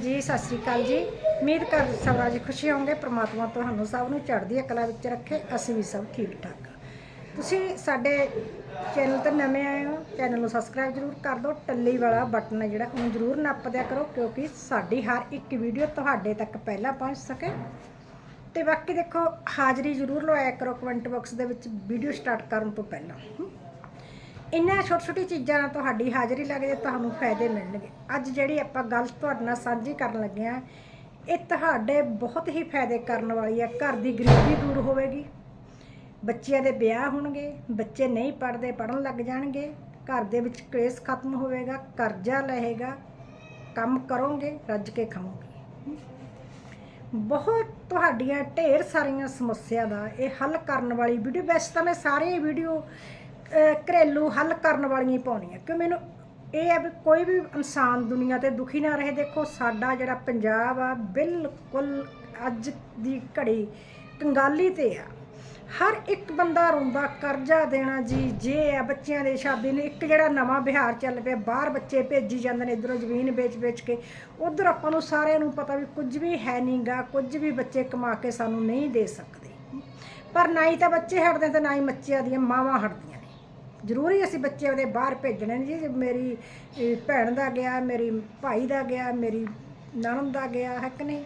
ਹਾਂਜੀ, ਸਤਿ ਸ੍ਰੀ ਅਕਾਲ ਜੀ। ਉਮੀਦ ਕਰ ਸਭ ਰਾਜ ਖੁਸ਼ੀ ਹੋਵੋਗੇ, ਪ੍ਰਮਾਤਮਾ ਤੁਹਾਨੂੰ ਸਭ ਨੂੰ ਚੜ੍ਹਦੀ ਕਲਾ ਵਿੱਚ ਰੱਖੇ, ਅਸੀਂ ਵੀ ਸਭ ਠੀਕ ਠਾਕ ਤੁਸੀਂ ਸਾਡੇ ਚੈਨਲ ਤੇ ਨਵੇਂ ਆਏ ਹੋ, ਚੈਨਲ ਨੂੰ ਸਬਸਕ੍ਰਾਈਬ ਜ਼ਰੂਰ ਕਰ ਦਿਓ, ਟੱਲੀ ਵਾਲਾ ਬਟਨ ਹੈ ਜਿਹੜਾ, ਉਹਨੂੰ ਜ਼ਰੂਰ ਨੱਪ ਦਿਆ ਕਰੋ, ਕਿਉਂਕਿ ਸਾਡੀ ਹਰ ਇੱਕ ਵੀਡੀਓ ਤੁਹਾਡੇ ਤੱਕ ਪਹਿਲਾਂ ਪਹੁੰਚ ਸਕੇ। ਤੇ ਬਾਕੀ ਦੇਖੋ, ਹਾਜ਼ਰੀ ਜ਼ਰੂਰ ਲਵਾਇਆ ਕਰੋ ਕਮੈਂਟ ਬਾਕਸ ਦੇ ਵਿੱਚ, ਵੀਡੀਓ ਸਟਾਰਟ ਕਰਨ ਤੋਂ ਪਹਿਲਾਂ। ਇਹਨਾਂ ਛੋਟੀ ਛੋਟੀ ਚੀਜ਼ਾਂ ਨਾਲ ਤੁਹਾਡੀ ਹਾਜ਼ਰੀ ਲੱਗ ਜੇ ਤੁਹਾਨੂੰ ਫਾਇਦੇ ਮਿਲਣਗੇ। ਅੱਜ ਜਿਹੜੀ ਆਪਾਂ ਗੱਲ ਤੁਹਾਡੇ ਨਾਲ ਸਾਂਝੀ ਕਰਨ ਲੱਗੇ ਆ ਇਹ ਤੁਹਾਡੇ ਬਹੁਤ ਹੀ ਫਾਇਦੇ ਕਰਨ ਵਾਲੀ ਹੈ। ਘਰ ਦੀ ਗਰੀਬੀ ਦੂਰ ਹੋਵੇਗੀ, ਬੱਚਿਆਂ ਦੇ ਵਿਆਹ ਹੋਣਗੇ, ਬੱਚੇ ਨਹੀਂ ਪੜ੍ਹਦੇ ਪੜਨ ਲੱਗ ਜਾਣਗੇ, ਘਰ ਦੇ ਵਿੱਚ ਕਲੇਸ਼ ਖਤਮ ਹੋਵੇਗਾ, ਕਰਜ਼ਾ ਲਹੇਗਾ ਕੰਮ ਕਰੋਗੇ, ਰੱਜ ਕੇ ਖਾਓਗੇ ਬਹੁਤ ਤੁਹਾਡੀਆਂ ਢੇਰ ਸਾਰੀਆਂ ਸਮੱਸਿਆ ਦਾ ਇਹ ਹੱਲ ਕਰਨ ਵਾਲੀ ਵੀਡੀਓ ਵੈਸੇ ਤਾਂ ਮੈਂ ਸਾਰੇ ਵੀਡੀਓ ਘਰੇਲੂ ਹੱਲ ਕਰਨ ਵਾਲੀਆਂ ਹੀ ਆ ਕਿ ਮੈਨੂੰ ਇਹ ਆ ਵੀ ਕੋਈ ਵੀ ਇਨਸਾਨ ਦੁਨੀਆ ਤੇ ਦੁਖੀ ਨਾ ਰਹੇ, ਦੇਖੋ ਸਾਡਾ ਜਿਹੜਾ ਪੰਜਾਬ ਆ, ਬਿਲਕੁਲ ਅੱਜ ਦੀ ਘੜੀ ਕੰਗਾਲੀ ਤੇ ਆ। ਹਰ ਇੱਕ ਬੰਦਾ ਰੋਂਦਾ, ਕਰਜ਼ਾ ਦੇਣਾ ਜੀ, ਜੇ ਆ ਬੱਚਿਆਂ ਦੇ ਸ਼ਾਦੀ ਨੇ, ਇੱਕ ਜਿਹੜਾ ਨਵਾਂ ਬਿਹਾਰ ਚੱਲ ਪਿਆ, ਬਾਹਰ ਬੱਚੇ ਭੇਜੀ ਜਾਂਦੇ ਨੇ, ਇਧਰੋਂ ਜ਼ਮੀਨ ਵੇਚ-ਵੇਚ ਕੇ, ਉਧਰ ਆਪਾਂ ਨੂੰ ਸਾਰਿਆਂ ਨੂੰ ਪਤਾ ਵੀ ਕੁਝ ਵੀ ਹੈ ਨਹੀਂਗਾ ਕੁਝ ਵੀ ਬੱਚੇ ਕਮਾ ਕੇ ਸਾਨੂੰ ਨਹੀਂ ਦੇ ਸਕਦੇ। ਪਰ ਨਾ ਹੀ ਤਾਂ ਬੱਚੇ ਹਟਦੇ ਤੇ ਨਾ ਹੀ ਬੱਚਿਆਂ ਦੀਆਂ ਮਾਵਾਂ ਹਟਦੀਆਂ। ਜ਼ਰੂਰੀ ਅਸੀਂ ਬੱਚੇ ਉਹਦੇ ਬਾਹਰ ਭੇਜਣੇ ਨੇ ਜੀ। ਮੇਰੀ ਭੈਣ ਦਾ ਗਿਆ, ਮੇਰੀ ਭਾਈ ਦਾ ਗਿਆ, ਮੇਰੀ ਨਣਦ ਦਾ ਗਿਆ, ਹੈ ਕਿ ਨਹੀਂ?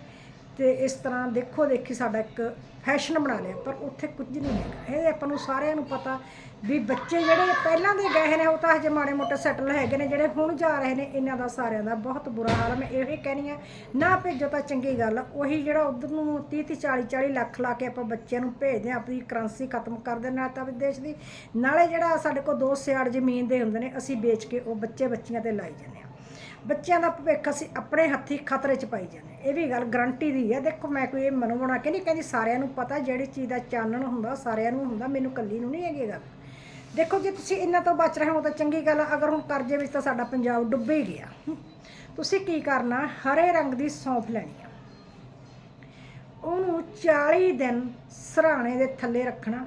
ਤੇ ਇਸ ਤਰ੍ਹਾਂ ਦੇਖੋ ਦੇਖੀ ਸਾਡਾ ਇੱਕ ਫੈਸ਼ਨ ਬਣਾ ਲਿਆ, ਪਰ ਉੱਥੇ ਕੁਝ ਨਹੀਂ ਹੈਗਾ। ਇਹ ਆਪਾਂ ਨੂੰ ਸਾਰਿਆਂ ਨੂੰ ਪਤਾ ਵੀ ਬੱਚੇ ਜਿਹੜੇ ਪਹਿਲਾਂ ਦੇ ਗਏ ਨੇ, ਉਹ ਤਾਂ ਹਜੇ ਮਾੜੇ ਮੋਟੇ ਸੈਟਲ ਹੈਗੇ ਨੇ, ਜਿਹੜੇ ਹੁਣ ਜਾ ਰਹੇ ਨੇ, ਇਹਨਾਂ ਦਾ ਸਾਰਿਆਂ ਦਾ ਬਹੁਤ ਬੁਰਾ ਹਾਲ ਹੈ ਮੈਂ ਇਹ ਹੀ ਕਹਿਣੀ ਆ, ਨਾ ਭੇਜੋ ਤਾਂ ਚੰਗੀ ਗੱਲ ਆ। ਉਹੀ ਜਿਹੜਾ ਉਧਰ ਨੂੰ 30 30 40 40 ਲੱਖ ਲਾ ਕੇ ਆਪਾਂ ਬੱਚਿਆਂ ਨੂੰ ਭੇਜਦੇ ਆ ਆਪਣੀ ਕਰੰਸੀ ਖਤਮ ਕਰ ਦੇ ਨਾਲ ਤਾਂ ਵਿਦੇਸ਼ ਦੀ। ਨਾਲੇ ਜਿਹੜਾ ਸਾਡੇ ਕੋਲ ਦੋ ਸਿਆੜ ਜ਼ਮੀਨ ਦੇ ਹੁੰਦੇ ਨੇ, ਅਸੀਂ ਵੇਚ ਕੇ ਉਹ ਬੱਚੇ ਬੱਚੀਆਂ ਤੇ ਲਾਈ ਜਾਂਦੇ ਆ ਬੱਚਿਆਂ ਦਾ ਭਵਿੱਖ ਅਸੀਂ ਆਪਣੇ ਹੱਥੀ ਖਤਰੇ 'ਚ ਪਾਈ ਜਾਂਦੇ ਹਾਂ। ਇਹ ਵੀ ਗੱਲ ਗਰੰਟੀ ਦੀ ਹੈ। ਦੇਖੋ, ਮੈਂ ਕੋਈ ਇਹ ਮਨੋਂ ਬਣਾ ਕੇ ਨਹੀਂ ਕਹਿੰਦੀ, ਸਾਰਿਆਂ ਨੂੰ ਪਤਾ, ਜਿਹੜੀ ਚੀਜ਼ ਦਾ ਚਾਨਣ ਹੁੰਦਾ ਸਾਰਿਆਂ ਨੂੰ ਹੁੰਦਾ, ਮੈਨੂੰ ਕੱਲੀ ਨੂੰ ਨਹੀਂ ਹੈਗੀ ਇਹ ਗੱਲ। ਦੇਖੋ, ਜੇ ਤੁਸੀਂ ਇਹਨਾਂ ਤੋਂ ਬਚ ਰਹੇ ਹੋ, ਤਾਂ ਚੰਗੀ ਗੱਲ ਆ। ਅਗਰ ਹੁਣ ਕਰਜ਼ੇ ਵਿੱਚ ਤਾਂ ਸਾਡਾ ਪੰਜਾਬ ਡੁੱਬ ਹੀ। ਗਿਆ ਤੁਸੀਂ ਕੀ ਕਰਨਾ? ਹਰੇ ਰੰਗ ਦੀ ਸੌਂਫ ਲੈਣੀ ਆ। ਉਹਨੂੰ 40 ਦਿਨ ਸਰਾਣੇ ਦੇ ਥੱਲੇ ਰੱਖਣਾ।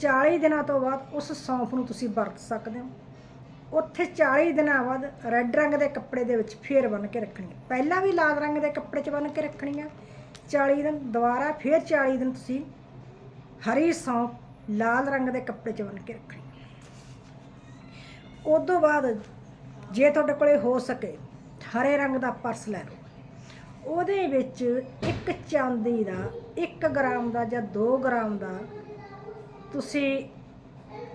40 ਦਿਨਾਂ ਤੋਂ ਬਾਅਦ ਉਸ ਸੌਂਫ ਨੂੰ ਤੁਸੀਂ ਵਰਤ ਸਕਦੇ ਹੋ। ਉੱਥੇ 40 ਦਿਨਾਂ ਬਾਅਦ ਰੈੱਡ ਰੰਗ ਦੇ ਕੱਪੜੇ ਦੇ ਵਿੱਚ ਫੇਰ ਬੰਨ ਕੇ ਰੱਖਣੀ ਹੈ। ਪਹਿਲਾਂ ਵੀ ਲਾਲ ਰੰਗ ਦੇ ਕੱਪੜੇ 'ਚ ਬੰਨ ਕੇ ਰੱਖਣੀ ਹੈ 40 ਦਿਨ ਦੁਬਾਰਾ ਫੇਰ 40 ਦਿਨ ਤੁਸੀਂ ਹਰੀ ਸੌਂਫ ਲਾਲ ਰੰਗ ਦੇ ਕੱਪੜੇ 'ਚ ਬੰਨ ਕੇ ਰੱਖਣੀ ਹੈ। ਉਸ ਤੋਂ ਬਾਅਦ ਜੇ ਤੁਹਾਡੇ ਕੋਲੇ ਹੋ ਸਕੇ ਹਰੇ ਰੰਗ ਦਾ ਪਰਸ ਲੈ ਲਓ। ਉਹਦੇ ਵਿੱਚ ਇੱਕ ਚਾਂਦੀ ਦਾ 1 ਗ੍ਰਾਮ ਦਾ ਜਾਂ 2 ਗ੍ਰਾਮ ਦਾ ਤੁਸੀਂ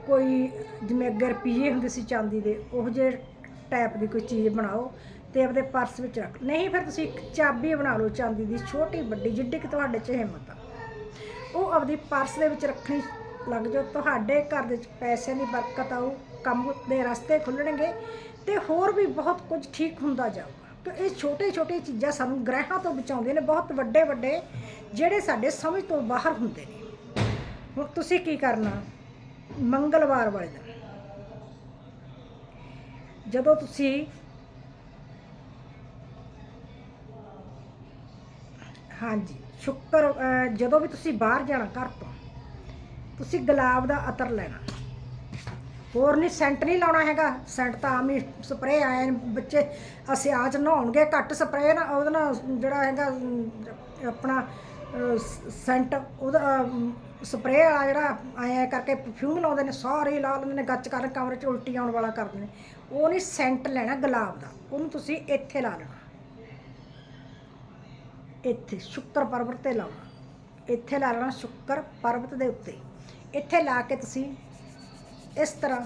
ਕੋਈ ਜਿਵੇਂ ਅੱਗੇ ਰੁਪਈਏ ਹੁੰਦੇ ਸੀ ਚਾਂਦੀ ਦੇ, ਉਹ ਜੇ ਟਾਈਪ ਦੀ ਕੋਈ ਚੀਜ਼ ਬਣਾਓ ਤੇ ਆਪਦੇ ਪਰਸ ਵਿੱਚ ਰੱਖ। ਨਹੀਂ ਫਿਰ ਤੁਸੀਂ ਇੱਕ ਚਾਬੀ ਬਣਾ ਲਓ ਚਾਂਦੀ ਦੀ, ਛੋਟੀ, ਵੱਡੀ, ਜਿੱਡੀ ਕਿ ਤੁਹਾਡੇ 'ਚ ਹਿੰਮਤ ਆ। ਉਹ ਆਪਦੀ ਪਰਸ ਦੇ ਵਿੱਚ ਰੱਖਣੀ ਲੱਗ ਜਾਓ, ਤੁਹਾਡੇ ਘਰ ਦੇ ਵਿੱਚ ਪੈਸਿਆਂ ਦੀ ਬਰਕਤ ਆਊ, ਕੰਮ ਦੇ ਰਸਤੇ ਖੁੱਲਣਗੇ ਤੇ ਹੋਰ ਵੀ ਬਹੁਤ ਕੁਝ ਠੀਕ ਹੁੰਦਾ ਜਾਊਗਾ। ਕਿ ਇਹ ਛੋਟੇ ਛੋਟੇ ਚੀਜ਼ਾਂ ਸਾਨੂੰ ਗ੍ਰਹਿਾਂ ਤੋਂ ਬਚਾਉਂਦੇ ਨੇ, ਬਹੁਤ ਵੱਡੇ ਵੱਡੇ ਜਿਹੜੇ ਸਾਡੇ ਸਮਝ ਤੋਂ ਬਾਹਰ ਹੁੰਦੇ ਨੇ। ਹੁਣ ਤੁਸੀਂ ਕੀ ਕਰਨਾ? ਮੰਗਲਵਾਰ ਵਾਲੇ ਦਿਨ। ਜਦੋਂ ਤੁਸੀਂ ਹਾਂਜੀ, ਸ਼ੁੱਕਰ ਜਦੋਂ ਵੀ ਤੁਸੀਂ ਬਾਹਰ ਜਾਣਾ ਘਰ ਤੋਂ, ਤੁਸੀਂ ਗੁਲਾਬ ਦਾ ਅਤਰ ਲੈਣਾ। ਹੋਰ ਨਹੀਂ ਸੈਂਟ ਨਹੀਂ ਲਾਉਣਾ ਹੈਗਾ। ਸੈਂਟ ਤਾਂ ਆਮ ਹੀ ਸਪਰੇਅ ਆਏ ਬੱਚੇ। ਅਸੀਂ ਆਜ ਨਹਾਉਣਗੇ, ਘੱਟ ਸਪਰੇਅ ਨਾ, ਉਹਦੇ ਨਾਲ ਜਿਹੜਾ ਹੈਗਾ ਆਪਣਾ ਸੈਂਟ ਉਹਦਾ ਸਪਰੇਅ ਵਾਲਾ ਜਿਹੜਾ ਆਇਆ ਕਰਕੇ ਪਰਫਿਊਮ ਲਾਉਂਦੇ ਨੇ, ਸਾਰੇ ਹੀ ਲਾ ਲੈਂਦੇ ਨੇ, ਗੱਚ ਕਰਨ ਕਮਰੇ 'ਚ ਉਲਟੀ ਆਉਣ ਵਾਲਾ ਕਰਦੇ ਨੇ। ਉਹ ਨਹੀਂ ਸੈਂਟ ਲੈਣਾ ਗੁਲਾਬ ਦਾ, ਉਹਨੂੰ ਤੁਸੀਂ ਇੱਥੇ ਲਾ ਲੈਣਾ। ਇੱਥੇ ਸ਼ੁੱਕਰ ਪਰਬਤ ਤੇ ਲਾਉਣਾ। ਇੱਥੇ ਲਾ ਲੈਣਾ ਸ਼ੁੱਕਰ ਪਰਬਤ ਦੇ ਉੱਤੇ। ਇੱਥੇ ਲਾ ਕੇ ਤੁਸੀਂ ਇਸ ਤਰ੍ਹਾਂ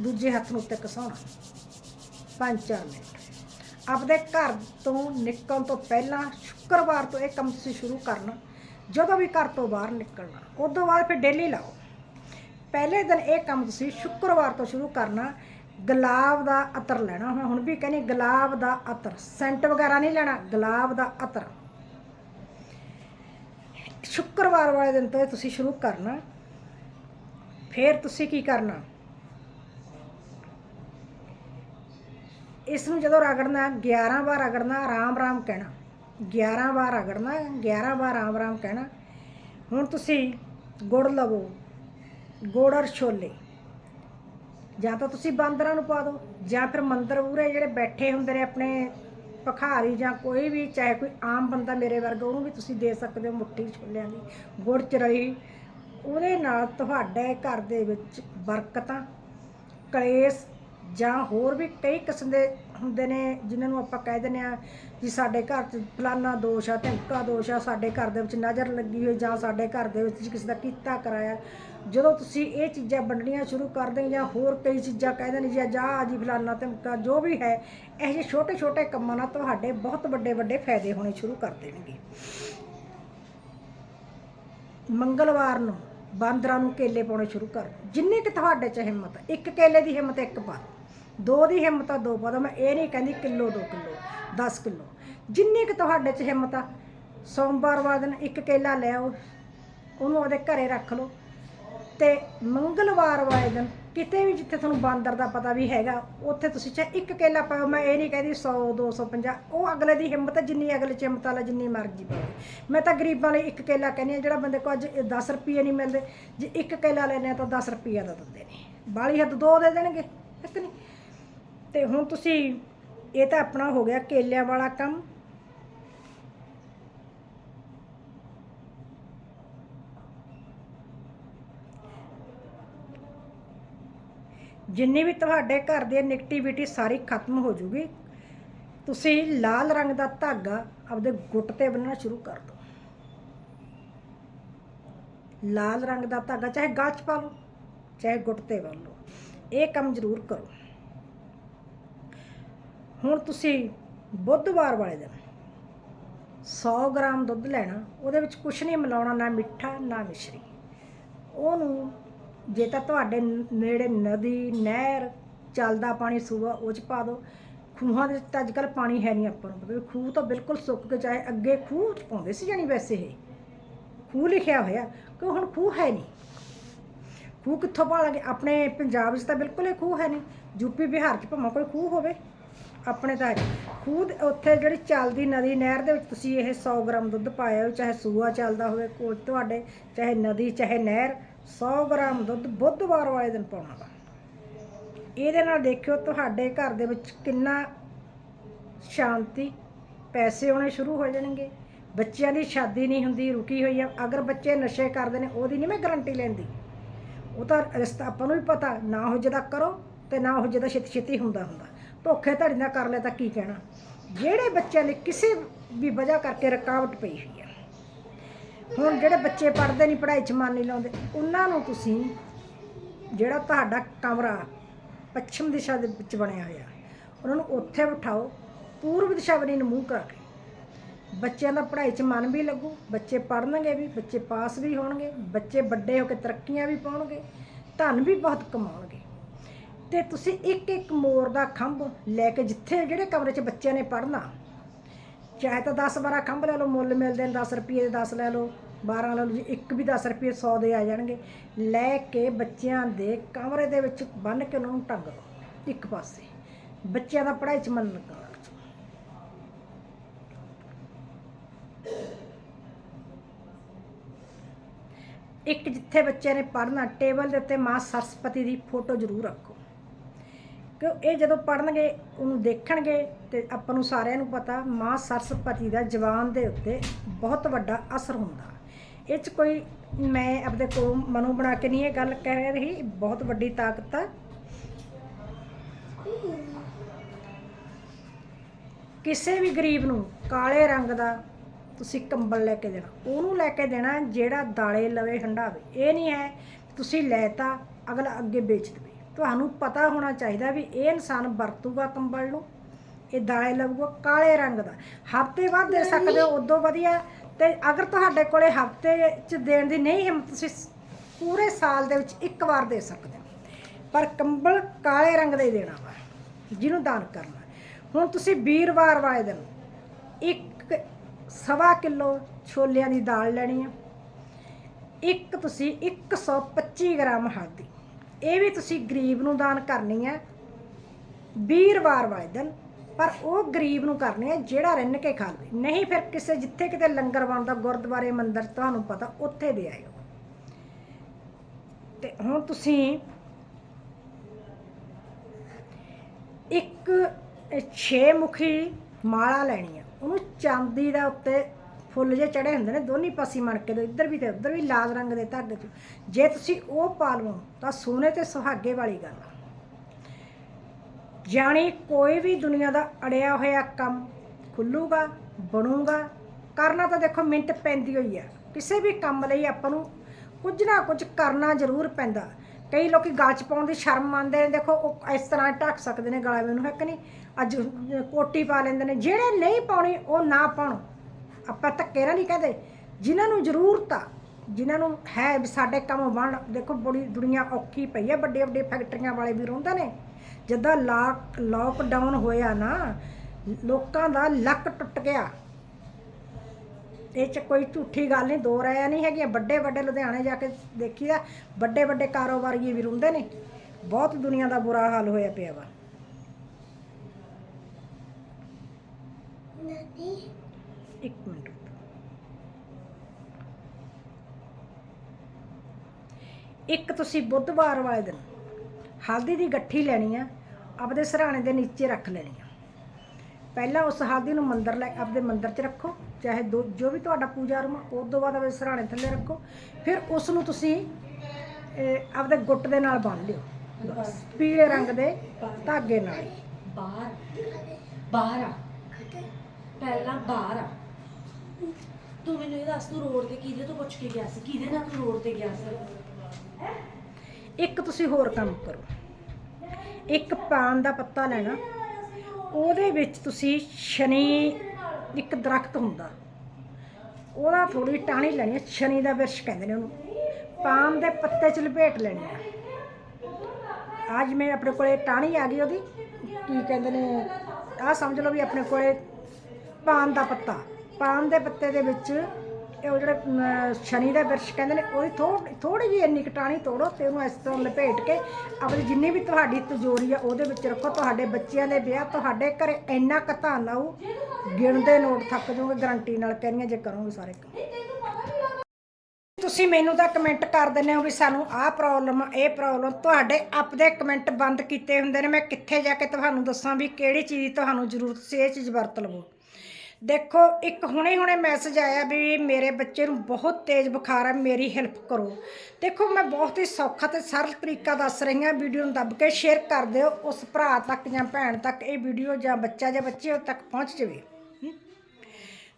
ਦੂਜੇ ਹੱਥ ਨੂੰ ਉੱਤੇ ਕਸਾਉਣਾ ਪੰਜ ਚਾਰ ਮਿੰਟ। ਆਪਦੇ ਘਰ ਤੋਂ ਨਿਕਲਣ ਤੋਂ ਪਹਿਲਾਂ ਸ਼ੁੱਕਰਵਾਰ ਤੋਂ ਇਹ ਕੰਮ ਤੁਸੀਂ ਸ਼ੁਰੂ ਕਰਨਾ। ਜਦੋਂ ਵੀ ਘਰ ਤੋਂ ਬਾਹਰ ਨਿਕਲਣਾ ਉਸ ਤੋਂ ਬਾਅਦ ਫਿਰ ਡੇਲੀ ਲਾਓ। ਪਹਿਲੇ ਦਿਨ ਇਹ ਕੰਮ ਤੁਸੀਂ ਸ਼ੁੱਕਰਵਾਰ ਤੋਂ ਸ਼ੁਰੂ ਕਰਨਾ, ਗੁਲਾਬ ਦਾ ਅਤਰ ਲੈਣਾ। ਮੈਂ ਹੁਣ ਵੀ ਕਹਿੰਦੀ ਗੁਲਾਬ ਦਾ ਅਤਰ ਸੈਂਟ ਵਗੈਰਾ ਨਹੀਂ ਲੈਣਾ, ਗੁਲਾਬ ਦਾ ਅਤਰ। ਸ਼ੁੱਕਰਵਾਰ ਵਾਲੇ ਦਿਨ ਤੋਂ ਤੁਸੀਂ ਸ਼ੁਰੂ ਕਰਨਾ। ਫਿਰ ਤੁਸੀਂ ਕੀ ਕਰਨਾ? ਇਸ ਨੂੰ ਜਦੋਂ ਰਗੜਨਾ 11 ਵਾਰ ਰਗੜਨਾ ਆਰਾਮ ਰਾਮ ਕਹਿਣਾ। 11 ਵਾਰ ਰਗੜਨਾ 11 ਵਾਰ ਆਮ ਰਾਮ ਕਹਿਣਾ। ਹੁਣ ਤੁਸੀਂ ਗੁੜ ਲਵੋ, ਗੁੜ ਔਰ ਛੋਲੇ। ਜਾਂ ਤਾਂ ਤੁਸੀਂ ਬਾਂਦਰਾਂ ਨੂੰ ਪਾ ਦਿਓ, ਜਾਂ ਫਿਰ ਮੰਦਰ ਉਰੇ ਜਿਹੜੇ ਬੈਠੇ ਹੁੰਦੇ ਨੇ ਆਪਣੇ ਭਖਾਰੀ ਜਾਂ ਕੋਈ ਵੀ, ਚਾਹੇ ਕੋਈ ਆਮ ਬੰਦਾ ਮੇਰੇ ਵਰਗਾ, ਉਹਨੂੰ ਵੀ ਤੁਸੀਂ ਦੇ ਸਕਦੇ ਹੋ ਮੁੱਠੀ ਛੋਲਿਆਂ ਦੀ। ਗੁੜ ਚ ਚਰਈ ਉਹਦੇ ਨਾਲ ਤੁਹਾਡੇ ਘਰ ਦੇ ਵਿੱਚ ਬਰਕਤਾਂ, ਕਲੇਸ਼ ਜਾਂ ਹੋਰ ਵੀ ਕਈ ਕਿਸਮ ਦੇ ਹੁੰਦੇ ਨੇ ਜਿਨ੍ਹਾਂ ਨੂੰ ਆਪਾਂ ਕਹਿ ਦਿੰਦੇ ਆ ਜੀ ਸਾਡੇ ਘਰ 'ਚ ਫਲਾਨਾ ਦੋਸ਼ ਆ, ਧਮਕਾ ਦੋਸ਼ ਆ, ਸਾਡੇ ਘਰ ਦੇ ਵਿੱਚ ਨਜ਼ਰ ਲੱਗੀ ਹੋਈ ਜਾਂ ਸਾਡੇ ਘਰ ਦੇ ਵਿੱਚ ਕਿਸੇ ਦਾ ਕੀਤਾ ਕਰਾਇਆ। ਜਦੋਂ ਤੁਸੀਂ ਇਹ ਚੀਜ਼ਾਂ ਵੰਡਣੀਆਂ ਸ਼ੁਰੂ ਕਰਦੇ ਜਾਂ ਹੋਰ ਕਈ ਚੀਜ਼ਾਂ ਕਹਿ ਦਿੰਦੇ ਜੀ ਜਾ ਜੀ ਫਲਾਨਾ ਧਮਕਾ ਜੋ ਵੀ ਹੈ, ਇਹ ਜਿਹੇ ਛੋਟੇ ਛੋਟੇ ਕੰਮਾਂ ਨਾਲ ਤੁਹਾਡੇ ਬਹੁਤ ਵੱਡੇ ਵੱਡੇ ਫਾਇਦੇ ਹੋਣੇ ਸ਼ੁਰੂ ਕਰ ਦੇਣਗੇ। ਮੰਗਲਵਾਰ ਨੂੰ ਬਾਂਦਰਾਂ ਨੂੰ ਕੇਲੇ ਪਾਉਣੇ ਸ਼ੁਰੂ ਕਰ ਦਿਓ। ਜਿੰਨੀ ਕਿ ਤੁਹਾਡੇ ਚ ਹਿੰਮਤ, ਇੱਕ ਕੇਲੇ ਦੀ ਹਿੰਮਤ ਇੱਕ ਪਾ ਦੋ ਦੀ ਹਿੰਮਤ ਆ, ਦੋ ਪਾ ਦਿਓ। ਮੈਂ ਇਹ ਨਹੀਂ ਕਹਿੰਦੀ ਕਿਲੋ, ਦੋ ਕਿਲੋ 10 ਕਿਲੋ। ਜਿੰਨੀ ਕਿ ਤੁਹਾਡੇ ਚ ਹਿੰਮਤ ਆ, ਸੋਮਵਾਰ ਵਾਲੇ ਦਿਨ ਇੱਕ ਕੇਲਾ ਲੈ ਆਓ, ਉਹਨੂੰ ਉਹਦੇ ਘਰੇ ਰੱਖ ਲਓ ਤੇ ਮੰਗਲਵਾਰ ਵਾਲੇ ਦਿਨ ਕਿਤੇ ਵੀ ਜਿੱਥੇ ਤੁਹਾਨੂੰ ਬਾਂਦਰ ਦਾ ਪਤਾ ਵੀ ਹੈਗਾ, ਉੱਥੇ ਤੁਸੀਂ ਚਾਹੇ ਇੱਕ ਕੇਲਾ ਪਾਓ। ਮੈਂ ਇਹ ਨਹੀਂ ਕਹਿੰਦੀ 100 250 ਉਹ ਅਗਲੇ ਦੀ ਹਿੰਮਤ ਜਿੰਨੀ ਅਗਲੇ ਚ ਹਿੰਮਤ ਵਾਲਾ ਜਿੰਨੀ ਮਰਜ਼ੀ ਪਾਵੇ ਮੈਂ ਤਾਂ ਗਰੀਬਾਂ ਲਈ ਇੱਕ ਕੇਲਾ ਕਹਿੰਦੀ ਹਾਂ ਜਿਹੜਾ ਬੰਦੇ ਕੋਲ ਅੱਜ 10 ਰੁਪਏ ਨਹੀਂ ਮਿਲਦੇ, ਜੇ ਇੱਕ ਕੇਲਾ ਲੈਣੇ ਆ ਤਾਂ 10 ਰੁਪਏ ਦਾ ਦਿੰਦੇ ਨੇ ਬਾਲੀ ਹੱਦ ਦੋ ਦੇ ਦੇਣਗੇ ਇੱਕ ਨਹੀਂ। ਤੇ ਹੁਣ ਤੁਸੀਂ, ਇਹ ਤਾਂ ਆਪਣਾ ਹੋ ਗਿਆ ਕੇਲਿਆਂ ਵਾਲਾ ਕੰਮ। ਜਿੰਨੀ ਵੀ ਤੁਹਾਡੇ ਘਰ ਦੀ ਨੈਗੇਟਿਵਿਟੀ ਸਾਰੀ ਖਤਮ ਹੋ ਜੂਗੀ, ਤੁਸੀਂ ਲਾਲ ਰੰਗ ਦਾ ਧਾਗਾ ਆਪਦੇ ਗੁੱਟ ਤੇ ਬੰਨਣਾ ਸ਼ੁਰੂ ਕਰ ਦਿਓ ਲਾਲ ਰੰਗ ਦਾ ਧਾਗਾ, ਚਾਹੇ ਗਾਲ ਪਾ ਲਓ, ਚਾਹੇ ਗੁੱਟ ਤੇ ਬੰਨ ਲਓ। ਇਹ ਕੰਮ ਜ਼ਰੂਰ ਕਰੋ। ਹੁਣ ਤੁਸੀਂ ਬੁੱਧਵਾਰ ਵਾਲੇ ਦਿਨ 100 ਗ੍ਰਾਮ ਦੁੱਧ ਲੈਣਾ, ਉਹਦੇ ਵਿੱਚ ਕੁਝ ਨਹੀਂ ਮਿਲਾਉਣਾ, ਨਾ ਮਿੱਠਾ, ਨਾ ਮਿਸ਼ਰੀ। ਉਹਨੂੰ ਜੇ ਤਾਂ ਤੁਹਾਡੇ ਨੇੜੇ ਨਦੀ, ਨਹਿਰ, ਚੱਲਦਾ ਪਾਣੀ, ਸੂਆ, ਉਹ ਚ ਪਾ ਦਿਓ। ਖੂਹਾਂ ਦੇ ਵਿੱਚ ਤਾਂ ਅੱਜ ਕੱਲ੍ਹ ਪਾਣੀ ਹੈ ਨਹੀਂ ਆਪਾਂ ਨੂੰ ਪਤਾ ਖੂਹ ਤਾਂ ਬਿਲਕੁਲ ਸੁੱਕ ਕੇ ਚਾਹੇ ਅੱਗੇ ਖੂਹ 'ਚ ਪਾਉਂਦੇ ਸੀ ਜਾਣੀ ਵੈਸੇ ਇਹ। ਖੂਹ ਲਿਖਿਆ ਹੋਇਆ ਕਿ ਹੁਣ ਖੂਹ ਹੈ ਨਹੀਂ? ਖੂਹ ਕਿੱਥੋਂ ਭਾਲਾਂਗੇ ਆਪਣੇ ਪੰਜਾਬ 'ਚ ਤਾਂ ਬਿਲਕੁਲ ਹੀ ਖੂਹ ਹੈ ਨਹੀਂ। ਯੂਪੀ ਬਿਹਾਰ 'ਚ ਭਾਵੇਂ ਕੋਈ ਖੂਹ ਹੋਵੇ। ਆਪਣੇ ਤਾਂ ਖੂਦ ਉੱਥੇ ਜਿਹੜੀ ਚੱਲਦੀ ਨਦੀ, ਨਹਿਰ ਦੇ ਵਿੱਚ ਤੁਸੀਂ ਇਹ 100 ਗ੍ਰਾਮ ਦੁੱਧ ਪਾਇਆ ਹੋ ਚਾਹੇ ਸੂਆ ਚੱਲਦਾ ਹੋਵੇ, ਕੋਲ ਤੁਹਾਡੇ, ਚਾਹੇ ਨਦੀ, ਚਾਹੇ ਨਹਿਰ 100 ਗ੍ਰਾਮ ਦੁੱਧ ਬੁੱਧਵਾਰ ਵਾਲੇ ਦਿਨ ਪਾਉਣਾ ਵਾ। ਇਹਦੇ ਨਾਲ ਦੇਖਿਓ ਤੁਹਾਡੇ ਘਰ ਦੇ ਵਿੱਚ ਕਿੰਨਾ ਸ਼ਾਂਤੀ, ਪੈਸੇ ਆਉਣੇ ਸ਼ੁਰੂ ਹੋ ਜਾਣਗੇ। ਬੱਚਿਆਂ ਦੀ ਸ਼ਾਦੀ ਨਹੀਂ ਹੁੰਦੀ, ਰੁਕੀ ਹੋਈ ਆ। ਅਗਰ ਬੱਚੇ ਨਸ਼ੇ ਕਰਦੇ ਨੇ, ਉਹਦੀ ਨਹੀਂ ਮੈਂ ਗਰੰਟੀ ਲੈਂਦੀ। ਉਹ ਤਾਂ ਰਿਸ਼ਤਾ ਆਪਾਂ ਨੂੰ ਵੀ ਪਤਾ, ਨਾ ਹੋ ਜਿਹਦਾ ਕਰੋ ਤੇ ਨਾ ਹੋ ਜਿਹਦਾ ਛੇਤੀ ਛੇਤੀ ਹੁੰਦਾ ਹੁੰਦਾ ਧੋਖੇ ਧੜੀ ਨਾਲ ਕਰ ਲਿਆ ਤਾਂ ਕੀ ਕਹਿਣਾ? ਜਿਹੜੇ ਬੱਚਿਆਂ ਨੇ ਕਿਸੇ ਵੀ ਵਜ੍ਹਾ ਕਰਕੇ ਰੁਕਾਵਟ ਪਈ ਹੋਈ ਹੈ ਹੁਣ ਜਿਹੜੇ ਬੱਚੇ ਪੜ੍ਹਦੇ ਨਹੀਂ, ਪੜ੍ਹਾਈ 'ਚ ਮਨ ਨਹੀਂ ਲਾਉਂਦੇ, ਉਹਨਾਂ ਨੂੰ ਤੁਸੀਂ ਜਿਹੜਾ ਤੁਹਾਡਾ ਕਮਰਾ ਪੱਛਮ ਦਿਸ਼ਾ ਦੇ ਵਿੱਚ ਬਣਿਆ ਹੋਇਆ, ਉਹਨਾਂ ਨੂੰ ਉੱਥੇ ਬਿਠਾਓ, ਪੂਰਬ ਦਿਸ਼ਾ ਵੱਲ ਨੂੰ ਮੂੰਹ ਕਰਾ ਕੇ ਬੱਚਿਆਂ ਦਾ ਪੜ੍ਹਾਈ 'ਚ ਮਨ ਵੀ ਲੱਗੂ, ਬੱਚੇ ਪੜ੍ਹਨਗੇ ਵੀ, ਬੱਚੇ ਪਾਸ ਵੀ ਹੋਣਗੇ, ਬੱਚੇ ਵੱਡੇ ਹੋ ਕੇ ਤਰੱਕੀਆਂ ਵੀ ਪਾਉਣਗੇ, ਧਨ ਵੀ ਬਹੁਤ ਕਮਾਉਣਗੇ। ਤੇ ਤੁਸੀਂ ਇੱਕ ਇੱਕ ਮੋਰ ਦਾ ਖੰਭ ਲੈ ਕੇ ਜਿੱਥੇ ਜਿਹੜੇ ਕਮਰੇ 'ਚ ਬੱਚਿਆਂ ਨੇ ਪੜ੍ਹਨਾ, ਚਾਹੇ ਤਾਂ 10 12 ਖੰਭ ਲੈ ਲਓ, ਮੁੱਲ ਮਿਲਦੇ ਨੇ 10 ਰੁਪਏ ਦੇ 10 ਲੈ ਲਓ 12 ਲੈ ਲਓ, ਜੀ ਇੱਕ ਵੀ 10 ਰੁਪਏ 100 ਦੇ ਆ ਜਾਣਗੇ, ਲੈ ਕੇ ਬੱਚਿਆਂ ਦੇ ਕਮਰੇ ਦੇ ਵਿੱਚ ਬੰਨ੍ਹ ਕੇ ਉਹਨਾਂ ਨੂੰ ਟੰਗ ਦਿਓ, ਇੱਕ ਪਾਸੇ। ਬੱਚਿਆਂ ਦਾ ਪੜ੍ਹਾਈ 'ਚ ਮਨ ਲੱਗਣ ਇੱਕ ਜਿੱਥੇ ਬੱਚੇ ਨੇ ਪੜ੍ਹਨਾ, ਟੇਬਲ ਦੇ ਉੱਤੇ ਮਾਂ ਸਰਸਪਤੀ ਦੀ ਫੋਟੋ ਜ਼ਰੂਰ ਰੱਖੋ। ਕਿਉਂ? ਇਹ ਜਦੋਂ ਪੜਨਗੇ ਉਹਨੂੰ ਦੇਖਣਗੇ ਤੇ ਆਪਾਂ ਨੂੰ ਸਾਰਿਆਂ ਨੂੰ ਪਤਾ, ਮਾਂ ਸਰਸਪਤੀ ਦਾ ਜਵਾਨ ਦੇ ਉੱਤੇ ਬਹੁਤ ਵੱਡਾ ਅਸਰ ਹੁੰਦਾ। ਇਹ ਚ ਕੋਈ ਮੈਂ ਆਪਣੇ ਕੋਲ ਮਨੋਂ ਬਣਾ ਕੇ ਨਹੀਂ ਇਹ ਗੱਲ ਕਹਿ ਰਹੀ, ਬਹੁਤ ਵੱਡੀ ਤਾਕਤ ਆ। ਕਿਸੇ ਵੀ ਗਰੀਬ ਨੂੰ ਕਾਲੇ ਰੰਗ ਦਾ ਤੁਸੀਂ ਕੰਬਲ ਲੈ ਕੇ ਦੇਣਾ, ਉਹਨੂੰ ਲੈ ਕੇ ਦੇਣਾ ਜਿਹੜਾ ਦਾਲੇ ਲਵੇ ਹੰਡਾਵੇ ਇਹ ਨਹੀਂ ਹੈ ਕਿ ਤੁਸੀਂ ਲੈਤਾ ਅਗਲਾ ਅੱਗੇ ਵੇਚ ਦੇਵੇ। ਤੁਹਾਨੂੰ ਪਤਾ ਹੋਣਾ ਚਾਹੀਦਾ ਵੀ ਇਹ ਇਨਸਾਨ ਵਰਤੂਗਾ ਕੰਬਲ ਨੂੰ ਇਹ ਦਾਲੇ ਲਊਗਾ ਕਾਲੇ ਰੰਗ ਦਾ। ਹਫ਼ਤੇ ਬਾਅਦ ਦੇ ਸਕਦੇ ਹੋ ਉਦੋਂ ਵਧੀਆ। ਤੇ ਅਗਰ ਤੁਹਾਡੇ ਕੋਲੇ ਹਫ਼ਤੇ ਚ ਦੇਣ ਦੀ ਨਹੀਂ ਹਿੰਮਤ ਤੁਸੀਂ ਪੂਰੇ ਸਾਲ ਦੇ ਵਿੱਚ ਇੱਕ ਵਾਰ ਦੇ ਸਕਦੇ ਹੋ। ਪਰ ਕੰਬਲ ਕਾਲੇ ਰੰਗ ਦਾ ਹੀ ਦੇਣਾ ਵਾ ਜਿਹਨੂੰ ਦਾਨ ਕਰਨਾ। ਹੁਣ ਤੁਸੀਂ ਵੀਰਵਾਰ ਵਾਲੇ ਦਿਨ ਇੱਕ ਸਵਾ ਕਿਲੋ ਛੋਲਿਆਂ ਦੀ ਦਾਲ ਲੈਣੀ ਆ। ਇੱਕ ਤੁਸੀਂ 125 ਗ੍ਰਾਮ ਹਲਦੀ। ਇਹ ਵੀ ਤੁਸੀਂ ਗਰੀਬ ਨੂੰ ਦਾਨ ਕਰਨੀ ਹੈ। ਵੀਰਵਾਰ ਵਾਲੇ ਦਿਨ, ਪਰ ਉਹ ਗਰੀਬ ਨੂੰ ਕਰਨੀ ਹੈ ਜਿਹੜਾ ਰਿੰਨ ਕੇ ਖਾ ਲਵੇ। ਨਹੀਂ ਫਿਰ ਕਿਸੇ ਜਿੱਥੇ ਕਿਤੇ ਲੰਗਰ ਬਣਦਾ, ਗੁਰਦੁਆਰੇ, ਮੰਦਿਰ, ਤੁਹਾਨੂੰ ਪਤਾ, ਉੱਥੇ ਦੇ ਆਇਓ। ਤੇ ਹੁਣ ਤੁਸੀਂ ਇੱਕ ਛੇ ਮੁਖੀ ਮਾਲਾ ਲੈਣੀ ਆ ਉਹਨੂੰ ਚਾਂਦੀ ਦਾ ਉੱਤੇ ਫੁੱਲ ਜੇ ਚੜੇ ਹੁੰਦੇ ਨੇ, ਦੋਨੀ ਪਾਸੇ ਮਣਕੇ ਦੇ, ਇੱਧਰ ਵੀ ਤੇ ਉੱਧਰ ਵੀ ਲਾਲ ਰੰਗ ਦੇ ਧਾਗੇ 'ਚ। ਜੇ ਤੁਸੀਂ ਉਹ ਪਾ ਲਵੋ, ਤਾਂ ਸੋਨੇ ਤੇ ਸੁਹਾਗੇ ਵਾਲੀ ਗੱਲ ਜਾਣੀ ਕੋਈ ਵੀ ਦੁਨੀਆ ਦਾ ਅੜਿਆ ਹੋਇਆ ਕੰਮ ਖੁੱਲੂਗਾ, ਬਣੂਗਾ, ਕਰਨਾ ਤਾਂ ਦੇਖੋ ਮਿੰਟ ਪੈਂਦੀ ਹੋਈ ਆ। ਕਿਸੇ ਵੀ ਕੰਮ ਲਈ ਆਪਾਂ ਨੂੰ ਕੁਝ ਨਾ ਕੁਝ ਕਰਨਾ ਜ਼ਰੂਰ ਪੈਂਦਾ। ਕਈ ਲੋਕੀ ਗਲ ਚ ਪਾਉਣ ਦੀ ਸ਼ਰਮ ਮੰਨਦੇ ਨੇ, ਦੇਖੋ ਉਹ ਇਸ ਤਰ੍ਹਾਂ ਢੱਕ ਸਕਦੇ ਨੇ ਗਲਾ ਮੈਨੂੰ ਹੈ ਕਿ ਨਹੀਂ? ਅੱਜ ਕੋਟੀ ਪਾ ਲੈਂਦੇ ਨੇ, ਜਿਹੜੇ ਨਹੀਂ ਪਾਉਣੀ ਉਹ ਨਾ ਪਾਉਣ। ਆਪਾਂ ਧੱਕੇ ਨਾਲ ਨਹੀਂ ਕਹਦੇ। ਜਿਨ੍ਹਾਂ ਨੂੰ ਜ਼ਰੂਰਤ ਆ, ਜਿਨ੍ਹਾਂ ਨੂੰ ਹੈ ਵੀ ਸਾਡੇ ਕੰਮ ਬਣ, ਦੇਖੋ ਬੜੀ ਦੁਨੀਆ ਔਖੀ ਪਈ ਹੈ ਵੱਡੇ ਵੱਡੇ ਫੈਕਟਰੀਆਂ ਵਾਲੇ ਵੀ ਰਹਿੰਦੇ ਨੇ। ਜਦੋਂ ਲਾਕ ਲਾਕਡਾਊਨ ਹੋਇਆ ਨਾ, ਲੋਕਾਂ ਦਾ ਲੱਕ ਟੁੱਟ ਗਿਆ। ਇਹ ਚ ਕੋਈ ਝੂਠੀ ਗੱਲ ਨਹੀਂ, ਦੋ ਰਾਇਆ ਨਹੀਂ ਹੈਗੀਆਂ, ਵੱਡੇ ਵੱਡੇ ਲੁਧਿਆਣੇ ਜਾ ਕੇ ਦੇਖੀਦਾ, ਵੱਡੇ ਵੱਡੇ ਕਾਰੋਬਾਰੀ ਵੀ ਰਹਿੰਦੇ ਨੇ। ਬਹੁਤ ਦੁਨੀਆ ਦਾ ਬੁਰਾ ਹਾਲ ਹੋਇਆ ਪਿਆ ਵਾ। ਇੱਕ ਮਿੰਟ ਇੱਕ ਤੁਸੀਂ ਬੁੱਧਵਾਰ ਵਾਲੇ ਦਿਨ ਹਲਦੀ ਦੀ ਗੱਠੀ ਲੈਣੀ ਆ ਆਪਦੇ ਸਰਾਣੇ ਦੇ ਨੀਚੇ ਰੱਖ ਲੈਣੀ ਆ। ਪਹਿਲਾਂ ਉਸ ਹਲਦੀ ਨੂੰ ਮੰਦਰ ਲੈ ਆਪਦੇ ਮੰਦਰ 'ਚ ਰੱਖੋ ਚਾਹੇ ਦੋ ਜੋ ਵੀ ਤੁਹਾਡਾ ਪੂਜਾ ਰੂਮ ਆ, ਉਹ ਤੋਂ ਬਾਅਦ ਆਪਦੇ ਸਰਾਣੇ ਥੱਲੇ ਰੱਖੋ। ਫਿਰ ਉਸ ਨੂੰ ਤੁਸੀਂ ਆਪਦੇ ਗੁੱਟ ਦੇ ਨਾਲ ਬੰਨ੍ਹ ਲਿਓ। ਪੀਲੇ ਰੰਗ ਦੇ ਧਾਗੇ ਨਾਲ। ਬਾਹਰ ਬਾਹਰ ਆ। ਪਹਿਲਾਂ ਬਾਹਰ ਆ। ਤੂੰ ਮੈਨੂੰ ਇਹ ਦੱਸ, ਤੂੰ ਰੋਡ ਤੇ ਕਿਹਦੇ ਤੋਂ ਪੁੱਛ ਕੇ ਗਿਆ ਸੀ? ਕਿਹਦੇ ਨਾਲ ਤੂੰ ਰੋਡ ਤੇ ਗਿਆ ਸੀ? ਇੱਕ ਤੁਸੀਂ ਹੋਰ ਕੰਮ ਕਰੋ। ਇੱਕ ਪਾਨ ਦਾ ਪੱਤਾ ਲੈਣਾ, ਉਹਦੇ ਵਿੱਚ ਤੁਸੀਂ ਸ਼ਨੀ ਇੱਕ ਦਰਖਤ ਹੁੰਦਾ। ਉਹਦਾ ਥੋੜੀ ਟਾਹਣੀ ਲੈਣੀ ਹੈ, ਸ਼ਨੀ ਦਾ ਵਿਰਸ਼ ਕਹਿੰਦੇ ਨੇ ਉਹਨੂੰ। ਪਾਨ ਦੇ ਪੱਤੇ ਚ ਲਪੇਟ ਲੈਣੀ ਆ ਅੱਜ ਮੈਂ ਆਪਣੇ ਕੋਲੇ ਟਾਹਣੀ ਆ ਗਈ ਉਹਦੀ, ਕੀ ਕਹਿੰਦੇ ਨੇ, ਆਹ ਸਮਝ ਲਓ ਵੀ ਆਪਣੇ ਕੋਲੇ ਪਾਨ ਦਾ ਪੱਤਾ। ਪਾਨ ਦੇ ਪੱਤੇ ਦੇ ਵਿੱਚ ਇਹ ਉਹ ਜਿਹੜੇ ਸ਼ਨੀ ਦਾ ਬਿਰਸ਼ ਕਹਿੰਦੇ ਨੇ, ਉਹਦੀ ਥੋੜੀ ਥੋੜੀ ਜਿਹੀ ਇੰਨੀ ਕਟਾਣੀ ਤੋੜੋ ਤੇ ਉਹਨੂੰ ਇਸ ਤਰ੍ਹਾਂ ਲਪੇਟ ਕੇ ਆਪਣੀ ਜਿੰਨੀ ਵੀ ਤੁਹਾਡੀ ਤਜੋਰੀ ਆ ਉਹਦੇ ਵਿੱਚ ਰੱਖੋ। ਤੁਹਾਡੇ ਬੱਚਿਆਂ ਦੇ ਵਿਆਹ ਤੁਹਾਡੇ ਘਰੇ ਇੰਨਾ ਕਤਾ ਲਾਊ ਗਿਣਦੇ ਨੋਟ ਥੱਕ ਜਾਓਗੇ ਗਰੰਟੀ ਨਾਲ ਕਹਿੰਦੀਆਂ ਜੇ ਕਰੋਗੇ ਸਾਰੇ ਤੁਸੀਂ ਮੈਨੂੰ ਤਾਂ ਕਮੈਂਟ ਕਰ ਦਿੰਦੇ ਹੋ ਵੀ ਸਾਨੂੰ ਆਹ ਪ੍ਰੋਬਲਮ ਇਹ ਪ੍ਰੋਬਲਮ ਤੁਹਾਡੇ ਆਪਦੇ ਕਮੈਂਟ ਬੰਦ ਕੀਤੇ ਹੁੰਦੇ ਨੇ, ਮੈਂ ਕਿੱਥੇ ਜਾ ਕੇ ਤੁਹਾਨੂੰ ਦੱਸਾਂ ਵੀ ਕਿਹੜੀ ਚੀਜ਼ ਦੀ ਤੁਹਾਨੂੰ ਜ਼ਰੂਰਤ ਸੀ, ਇਹ ਚੀਜ਼ ਵਰਤ ਲਵੋ। ਦੇਖੋ, ਇੱਕ ਹੁਣੇ ਹੁਣੇ ਮੈਸੇਜ ਆਇਆ ਵੀ ਮੇਰੇ ਬੱਚੇ ਨੂੰ ਬਹੁਤ ਤੇਜ਼ ਬੁਖਾਰ ਹੈ ਮੇਰੀ ਹੈਲਪ ਕਰੋ। ਦੇਖੋ, ਮੈਂ ਬਹੁਤ ਹੀ ਸੌਖਾ ਤੇ ਸਰਲ ਤਰੀਕਾ ਦੱਸ ਰਹੀ ਹਾਂ ਵੀਡੀਓ ਨੂੰ ਦੱਬ ਕੇ ਸ਼ੇਅਰ ਕਰ ਦਿਓ ਉਸ ਭਰਾ ਤੱਕ ਜਾਂ ਭੈਣ ਤੱਕ ਇਹ ਵੀਡੀਓ ਜਾਂ ਬੱਚਾ ਜਾਂ ਬੱਚੇ ਤੱਕ ਪਹੁੰਚ ਜਾਵੇ।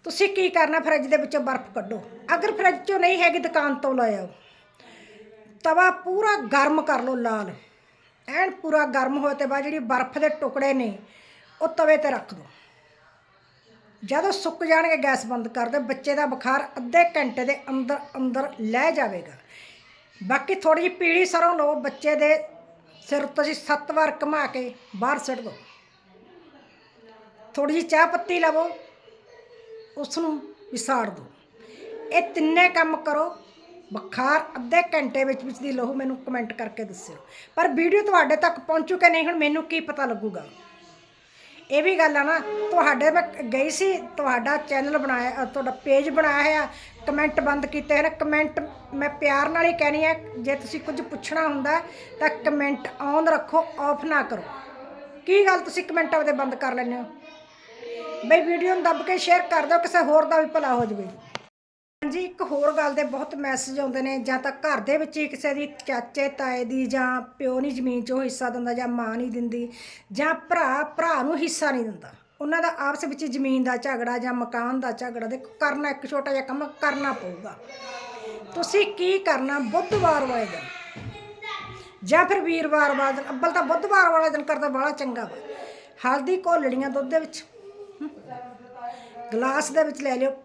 ਤੁਸੀਂ ਕੀ ਕਰਨਾ ਫਰਿੱਜ ਦੇ ਵਿੱਚੋਂ ਬਰਫ਼ ਕੱਢੋ। ਅਗਰ ਫਰਿੱਜ ਚੋਂ ਨਹੀਂ ਹੈਗੀ ਦੁਕਾਨ ਤੋਂ ਲੈ ਆਓ। ਤਵਾ ਪੂਰਾ ਗਰਮ ਕਰ ਲਓ ਲਾਲ। ਐਨ ਪੂਰਾ ਗਰਮ ਹੋਏ ਤੇ ਬਾਅਦ ਜਿਹੜੀ ਬਰਫ਼ ਦੇ ਟੁਕੜੇ ਨੇ, ਉਹ ਤਵੇ ਤੇ ਰੱਖ ਦਿਓ। ਜਦੋਂ ਸੁੱਕ ਜਾਣਗੇ, ਗੈਸ ਬੰਦ ਕਰ ਦਿਓ ਬੱਚੇ ਦਾ ਬੁਖਾਰ ਅੱਧੇ ਘੰਟੇ ਦੇ ਅੰਦਰ ਅੰਦਰ ਲੈ ਜਾਵੇਗਾ। ਬਾਕੀ ਥੋੜੀ ਜਿਹੀ ਪੀਲੀ ਸਰੋਂ ਲਓ, ਬੱਚੇ ਦੇ ਸਿਰ ਉੱਤੇ ਤੁਸੀਂ ਸੱਤ ਵਾਰ ਘੁਮਾ ਕੇ ਬਾਹਰ ਸੁੱਟ ਦਿਓ ਥੋੜੀ ਜਿਹੀ ਚਾਹ ਪੱਤੀ ਲਵੋ ਉਸ ਨੂੰ ਵਿਸਾੜ ਦਿਓ ਇਹ ਤਿੰਨੇ ਕੰਮ ਕਰੋ, ਬੁਖਾਰ ਅੱਧੇ ਘੰਟੇ ਵਿੱਚ ਵਿੱਚ ਦੀ ਲਹੂ ਮੈਨੂੰ ਕਮੈਂਟ ਕਰਕੇ ਦੱਸਿਓ। ਪਰ ਵੀਡੀਓ ਤੁਹਾਡੇ ਤੱਕ ਪਹੁੰਚੂ ਕਿ ਨਹੀਂ, ਹੁਣ ਮੈਨੂੰ ਕੀ ਪਤਾ ਲੱਗੂਗਾ? ਇਹ ਵੀ ਗੱਲ ਆ ਨਾ, ਤੁਹਾਡੇ ਮੈਂ ਗਈ ਸੀ, ਤੁਹਾਡਾ ਚੈਨਲ ਬਣਾਇਆ ਤੁਹਾਡਾ ਪੇਜ ਬਣਾਇਆ ਹੋਇਆ ਕਮੈਂਟ ਬੰਦ ਕੀਤੇ ਹਨ ਕਮੈਂਟ ਮੈਂ ਪਿਆਰ ਨਾਲ ਹੀ ਕਹਿਣੀ ਹੈ ਜੇ ਤੁਸੀਂ ਕੁਝ ਪੁੱਛਣਾ ਹੁੰਦਾ, ਤਾਂ ਕਮੈਂਟ ਔਨ ਰੱਖੋ ਆਫ ਨਾ ਕਰੋ। ਕੀ ਗੱਲ ਤੁਸੀਂ ਕਮੈਂਟ ਆਪਦੇ ਬੰਦ ਕਰ ਲੈਂਦੇ ਹੋ? ਬਈ ਵੀਡੀਓ ਨੂੰ ਦੱਬ ਕੇ ਸ਼ੇਅਰ ਕਰ ਦਿਓ, ਕਿਸੇ ਹੋਰ ਦਾ ਵੀ ਭਲਾ ਹੋ ਜਾਵੇ। ਹਾਂਜੀ, ਇੱਕ ਹੋਰ ਗੱਲ ਦੇ ਬਹੁਤ ਮੈਸੇਜ ਆਉਂਦੇ ਨੇ, ਜਾਂ ਤਾਂ ਘਰ ਦੇ ਵਿੱਚ ਹੀ ਕਿਸੇ ਦੀ ਚਾਚੇ, ਤਾਏ ਦੀ, ਜਾਂ ਪਿਓ ਨਹੀਂ ਜ਼ਮੀਨ 'ਚੋਂ ਹਿੱਸਾ ਦਿੰਦਾ, ਜਾਂ ਮਾਂ ਨਹੀਂ ਦਿੰਦੀ, ਜਾਂ ਭਰਾ ਭਰਾ ਨੂੰ ਹਿੱਸਾ ਨਹੀਂ ਦਿੰਦਾ। ਉਹਨਾਂ ਦਾ ਆਪਸ ਵਿੱਚ ਜ਼ਮੀਨ ਦਾ ਝਗੜਾ ਜਾਂ ਮਕਾਨ ਦਾ ਝਗੜਾ, ਦੇਖੋ, ਕਰਨਾ ਇੱਕ ਛੋਟਾ ਜਿਹਾ ਕੰਮ ਕਰਨਾ ਪਊਗਾ। ਤੁਸੀਂ ਕੀ ਕਰਨਾ ਬੁੱਧਵਾਰ ਵਾਲੇ ਦਿਨ? ਜਾਂ ਫਿਰ ਵੀਰਵਾਰ ਵਾਲੇ ਦਿਨ? ਅੱਬਲ, ਤਾਂ ਬੁੱਧਵਾਰ ਵਾਲੇ ਦਿਨ ਕਰਦਾ ਬੜਾ ਚੰਗਾ ਵਾ। ਹਲਦੀ ਘੋਲੜੀਆਂ ਦੁੱਧ ਦੇ ਵਿੱਚ। ਗਲਾਸ ਦੇ ਵਿੱਚ ਲੈ ਲਿਓ।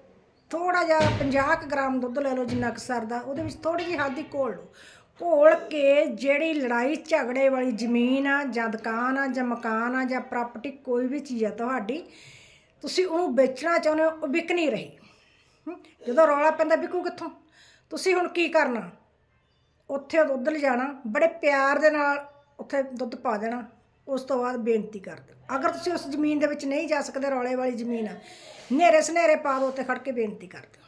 ਥੋੜਾ ਜਿਹਾ 50 ਕੁ ਗ੍ਰਾਮ ਦੁੱਧ ਲੈ ਲਓ ਜਿੰਨਾ ਕੁ ਸਰਦਾ, ਉਹਦੇ ਵਿੱਚ ਥੋੜੀ ਜਿਹੀ ਹਲਦੀ ਘੋਲ ਲਓ। ਘੋਲ ਕੇ ਜਿਹੜੀ ਲੜਾਈ ਝਗੜੇ ਵਾਲੀ ਜ਼ਮੀਨ ਆ ਜਾਂ ਦੁਕਾਨ ਆ ਜਾਂ ਮਕਾਨ ਆ ਜਾਂ ਪ੍ਰਾਪਰਟੀ ਕੋਈ ਵੀ ਚੀਜ਼ ਆ ਤੁਹਾਡੀ, ਤੁਸੀਂ ਉਹਨੂੰ ਵੇਚਣਾ ਚਾਹੁੰਦੇ ਹੋ, ਉਹ ਵਿਕ ਨਹੀਂ ਰਹੀ। ਜਦੋਂ ਰੌਲਾ ਪੈਂਦਾ ਵਿਕੂ ਕਿੱਥੋਂ? ਤੁਸੀਂ ਹੁਣ ਕੀ ਕਰਨਾ? ਉੱਥੇ ਦੁੱਧ ਲਿਜਾਣਾ, ਬੜੇ ਪਿਆਰ ਦੇ ਨਾਲ ਉੱਥੇ ਦੁੱਧ ਪਾ ਦੇਣਾ। ਉਸ ਤੋਂ ਬਾਅਦ ਬੇਨਤੀ ਕਰ ਦਿਓ। ਅਗਰ ਤੁਸੀਂ ਉਸ ਜ਼ਮੀਨ ਦੇ ਵਿੱਚ ਨਹੀਂ ਜਾ ਸਕਦੇ, ਰੌਲੇ ਵਾਲੀ ਜ਼ਮੀਨ ਆ, ਹਨੇਰੇ ਸਨੇਰੇ ਪਾ ਦਿਓ ਉੱਤੇ ਖੜ ਕੇ ਬੇਨਤੀ ਕਰ ਦਿਓ।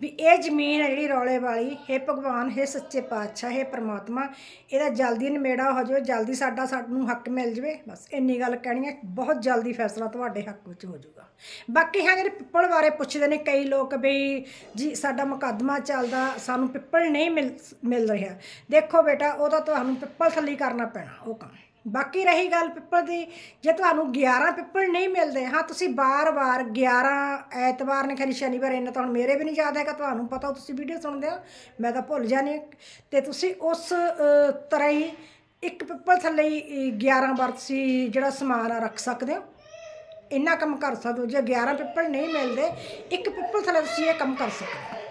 ਵੀ ਇਹ ਜ਼ਮੀਨ ਹੈ ਜਿਹੜੀ ਰੌਲੇ ਵਾਲੀ, ਹੈ ਭਗਵਾਨ, ਹੈ ਸੱਚੇ ਪਾਤਸ਼ਾਹ, ਹੈ ਪ੍ਰਮਾਤਮਾ, ਇਹਦਾ ਜਲਦੀ ਨਿਮੇੜਾ ਹੋ ਜਾਵੇ ਜਲਦੀ ਸਾਡਾ ਸਾਨੂੰ ਹੱਕ ਮਿਲ ਜਾਵੇ। ਬਸ ਇੰਨੀ ਗੱਲ ਕਹਿਣੀ ਹੈ ਬਹੁਤ ਜਲਦੀ ਫੈਸਲਾ ਤੁਹਾਡੇ ਹੱਕ ਵਿੱਚ ਹੋ ਜਾਊਗਾ। ਬਾਕੀ ਹਾਂ ਜਿਹੜੇ ਪਿੱਪਲ ਬਾਰੇ ਪੁੱਛਦੇ ਨੇ, ਕਈ ਲੋਕ ਵੀ ਜੀ, ਸਾਡਾ ਮੁਕੱਦਮਾ ਚੱਲਦਾ, ਸਾਨੂੰ ਪਿੱਪਲ ਨਹੀਂ ਮਿਲ ਮਿਲ ਰਿਹਾ। ਦੇਖੋ ਬੇਟਾ, ਉਹ ਤਾਂ ਤੁਹਾਨੂੰ ਪਿੱਪਲ ਥੱਲੇ ਕਰਨਾ ਪੈਣਾ, ਉਹ ਕੰਮ। ਬਾਕੀ ਰਹੀ ਗੱਲ ਪਿੱਪਲ ਦੀ, ਜੇ ਤੁਹਾਨੂੰ 11 ਪਿੱਪਲ ਨਹੀਂ ਮਿਲਦੇ, ਹਾਂ ਤੁਸੀਂ ਬਾਰ-ਬਾਰ 11 ਐਤਵਾਰ ਨੇ ਖਰੀ ਸ਼ਨੀਵਾਰ ਇਹਨਾਂ ਤਾਂ ਹੁਣ ਮੇਰੇ ਵੀ ਨਹੀਂ ਯਾਦ ਹੈਗਾ, ਤੁਹਾਨੂੰ ਪਤਾ ਤੁਸੀਂ ਵੀਡੀਓ ਸੁਣਦੇ ਹੋ, ਮੈਂ ਤਾਂ ਭੁੱਲ ਜਾਣੀ ਤੇ ਤੁਸੀਂ ਉਸ ਤਰ੍ਹਾਂ ਹੀ ਇੱਕ ਪਿੱਪਲ ਥੱਲੇ ਹੀ 11 ਵਾਰ ਤੁਸੀਂ ਜਿਹੜਾ ਸਮਾਨ ਆ ਰੱਖ ਸਕਦੇ ਹੋ। ਇੰਨਾ ਕੰਮ ਕਰ ਸਕਦੇ ਹੋ, ਜੇ 11 ਪਿੱਪਲ ਨਹੀਂ ਮਿਲਦੇ, ਇੱਕ ਪਿੱਪਲ ਥੱਲੇ ਤੁਸੀਂ ਇਹ ਕੰਮ ਕਰ ਸਕਦੇ ਹੋ।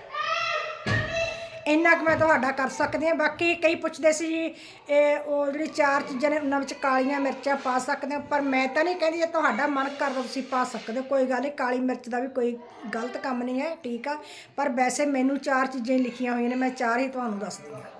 ਇੰਨਾ ਕੁ ਮੈਂ ਤੁਹਾਡਾ ਕਰ ਸਕਦੀ ਹਾਂ। ਬਾਕੀ ਕਈ ਪੁੱਛਦੇ ਸੀ ਜੀ, ਇਹ ਉਹ ਜਿਹੜੀ ਚਾਰ ਚੀਜ਼ਾਂ ਨੇ, ਉਹਨਾਂ ਵਿੱਚ ਕਾਲੀਆਂ ਮਿਰਚਾਂ ਪਾ ਸਕਦੇ ਹੋ, ਪਰ ਮੈਂ ਤਾਂ ਨਹੀਂ ਕਹਿੰਦੀ ਜੇ ਤੁਹਾਡਾ ਮਨ ਕਰਦਾ ਤੁਸੀਂ ਪਾ ਸਕਦੇ ਹੋ, ਕੋਈ ਗੱਲ ਨਹੀਂ, ਕਾਲੀ ਮਿਰਚ ਦਾ ਵੀ ਕੋਈ ਗਲਤ ਕੰਮ ਨਹੀਂ ਹੈ, ਠੀਕ ਆ। ਪਰ ਵੈਸੇ ਮੈਨੂੰ ਚਾਰ ਚੀਜ਼ਾਂ ਹੀ ਲਿਖੀਆਂ ਹੋਈਆਂ ਨੇ, ਮੈਂ ਚਾਰ ਹੀ ਤੁਹਾਨੂੰ ਦੱਸਦੀ ਹਾਂ।